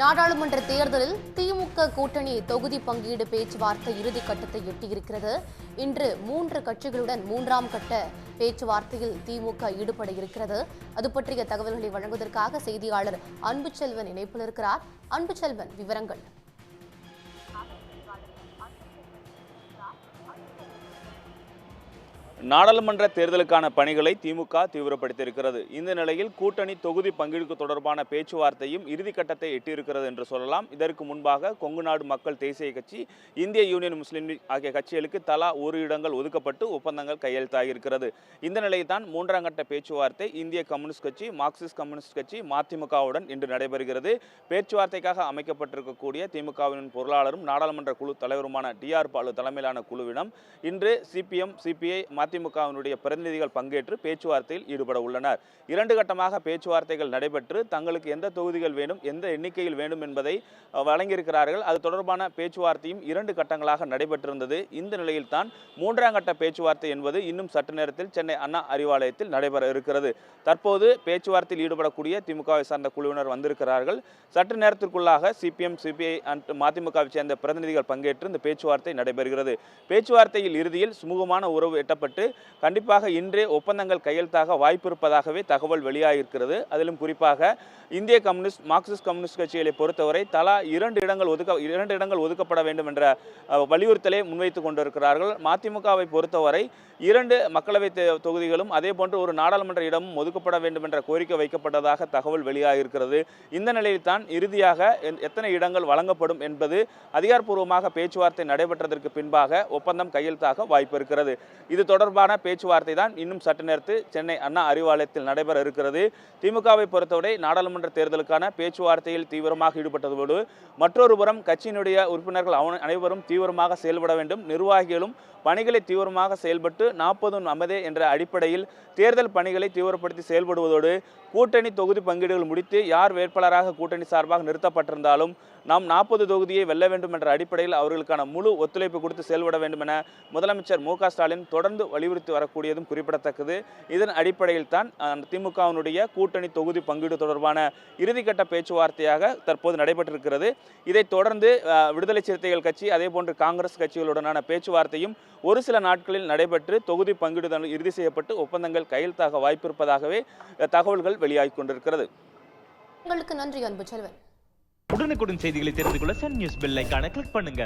நாடாளுமன்ற தேர்தலில் திமுக கூட்டணி தொகுதி பங்கீடு பேச்சுவார்த்தை இறுதிக்கட்டத்தை எட்டியிருக்கிறது. இன்று மூன்று கட்சிகளுடன் மூன்றாம் கட்ட பேச்சுவார்த்தையில் திமுக ஈடுபட இருக்கிறது அது பற்றிய தகவல்களை வழங்குவதற்காக செய்தியாளர் அன்புச்செல்வன் இணைப்பில் இருக்கிறார். அன்புச்செல்வன் விவரங்கள். நாடாளுமன்ற தேர்தலுக்கான பணிகளை திமுக தீவிரப்படுத்தியிருக்கிறது. இந்த நிலையில் கூட்டணி தொகுதி பங்கீடு தொடர்பான பேச்சுவார்த்தையும் இறுதிக்கட்டத்தை எட்டியிருக்கிறது என்று சொல்லலாம். இதற்கு முன்பாக கொங்கு நாடு மக்கள் தேசிய கட்சி இந்திய யூனியன் முஸ்லீம் லீக் ஆகிய கட்சிகளுக்கு தலா ஒரு இடங்கள் ஒதுக்கப்பட்டு ஒப்பந்தங்கள் கையெழுத்தாகியிருக்கிறது. இந்த நிலையில் தான் மூன்றாம் கட்ட பேச்சுவார்த்தை இந்திய கம்யூனிஸ்ட் கட்சி மார்க்சிஸ்ட் கம்யூனிஸ்ட் கட்சி மதிமுகவுடன் இன்று நடைபெறுகிறது. பேச்சுவார்த்தைக்காக அமைக்கப்பட்டிருக்கக்கூடிய திமுகவின் பொருளாளரும் நாடாளுமன்ற குழு தலைவருமான டி ஆர் பாலு தலைமையிலான குழுவிடம் இன்று சிபிஎம் சிபிஐ அதிமுகவினுடைய பிரதிநிதிகள் பங்கேற்று பேச்சுவார்த்தையில் ஈடுபட உள்ளனர். இரண்டு கட்டமாக பேச்சுவார்த்தைகள் நடைபெற்று தங்களுக்கு எந்த தொகுதிகள் வேண்டும் எந்த எண்ணிக்கையில் வேண்டும் என்பதை வழங்கியிருக்கிறார்கள். அது தொடர்பான பேச்சுவார்த்தையும் இரண்டு கட்டங்களாக நடைபெற்றிருந்தது. இந்த நிலையில் தான் மூன்றாம் கட்ட பேச்சுவார்த்தை என்பது இன்னும் சற்று நேரத்தில் சென்னை அண்ணா அறிவாலயத்தில் நடைபெற இருக்கிறது. தற்போது பேச்சுவார்த்தையில் ஈடுபடக்கூடிய திமுகவை சார்ந்த குழுவினர் வந்திருக்கிறார்கள். சற்று நேரத்திற்குள்ளாக சிபிஎம் சிபிஐ அண்ட் மதிமுகவை சேர்ந்த பிரதிநிதிகள் பங்கேற்று இந்த பேச்சுவார்த்தை நடைபெறுகிறது. பேச்சுவார்த்தையில் இறுதியில் சுமூகமான உறவு எட்டப்பட்டு கண்டிப்பாக இன்றே ஒப்பந்தங்கள் கையெழுத்தாக வாய்ப்பு இருப்பதாகவே தகவல் வெளியாகியிருக்கிறது. அதிலும் குறிப்பாக இந்திய கம்யூனிஸ்ட் மார்க்சிஸ்ட் கம்யூனிஸ்ட் கட்சிகளை பொறுத்தவரை தலா இரண்டு இடங்கள் ஒதுக்க இரண்டு இடங்கள் ஒதுக்கப்பட வேண்டும் என்ற வலியுறுத்தலை முன்வைத்துக் கொண்டிருக்கிறார்கள். மதிமுகவை பொறுத்தவரை இரண்டு மக்களவை தொகுதிகளும் அதே போன்று ஒரு நாடாளுமன்ற இடமும் ஒதுக்கப்பட வேண்டும் என்ற கோரிக்கை வைக்கப்பட்டதாக தகவல் வெளியாகியிருக்கிறது. இந்த நிலையில் தான் இறுதியாக எத்தனை இடங்கள் வழங்கப்படும் என்பது அதிகாரப்பூர்வமாக பேச்சுவார்த்தை நடைபெற்றதற்கு பின்பாக ஒப்பந்தம் கையெழுத்தாக வாய்ப்பு இருக்கிறது இது தொடர்பான பேச்சுவார்த்தை தான் இன்னும் சற்று நேரத்து சென்னை அண்ணா அறிவாலயத்தில் நடைபெற இருக்கிறது. திமுகவை பொறுத்தவரை நாடாளுமன்ற தேர்தலுக்கான பேச்சுவார்த்தையில் தீவிரமாக ஈடுபட்டதோடு மற்றொரு புறம் கட்சியினுடைய உறுப்பினர்கள் அனைவரும் தீவிரமாக செயல்பட வேண்டும். நிர்வாகிகளும் பணிகளை தீவிரமாக செயல்பட்டு நாற்பது நமதே என்ற அடிப்படையில் தேர்தல் பணிகளை தீவிரப்படுத்தி செயல்படுவதோடு கூட்டணி தொகுதி பங்கீடுகள் முடித்து யார் வேட்பாளராக கூட்டணி சார்பாக நிறுத்தப்பட்டிருந்தாலும் நாம் நாற்பது தொகுதியை வெல்ல வேண்டும் என்ற அடிப்படையில் அவர்களுக்கான முழு ஒத்துழைப்பு கொடுத்து செயல்பட வேண்டும் என முதலமைச்சர் மு ஸ்டாலின் தொடர்ந்து வலியுறுத்தி வரக்கூடியதும் குறிப்பிடத்தக்கது. இதன் அடிப்படையில் தான் திமுகவினுடைய கூட்டணி தொகுதி பங்கீடு தொடர்பான இறுதிக்கட்ட பேச்சுவார்த்தையாக தற்போது நடைபெற்றிருக்கிறது. இதைத் தொடர்ந்து விடுதலை சிறுத்தைகள் கட்சி அதே போன்று காங்கிரஸ் கட்சிகளுடனான பேச்சுவார்த்தையும் ஒரு சில நாட்களில் நடைபெற்று தொகுதி பங்கீடுதல் இறுதி செய்யப்பட்டு ஒப்பந்தங்கள் கையெழுத்தாக வாய்ப்பிருப்பதாகவே தகவல்கள் வெளியாகிக் கொண்டிருக்கிறது. உங்களுக்கு நன்றி அன்புச்செல்வன் உடனுக்குடன் செய்திகளை தெரிந்து கொள்ள சன் நியூஸ் பெல் ஐகானை கிளிக் பண்ணுங்க.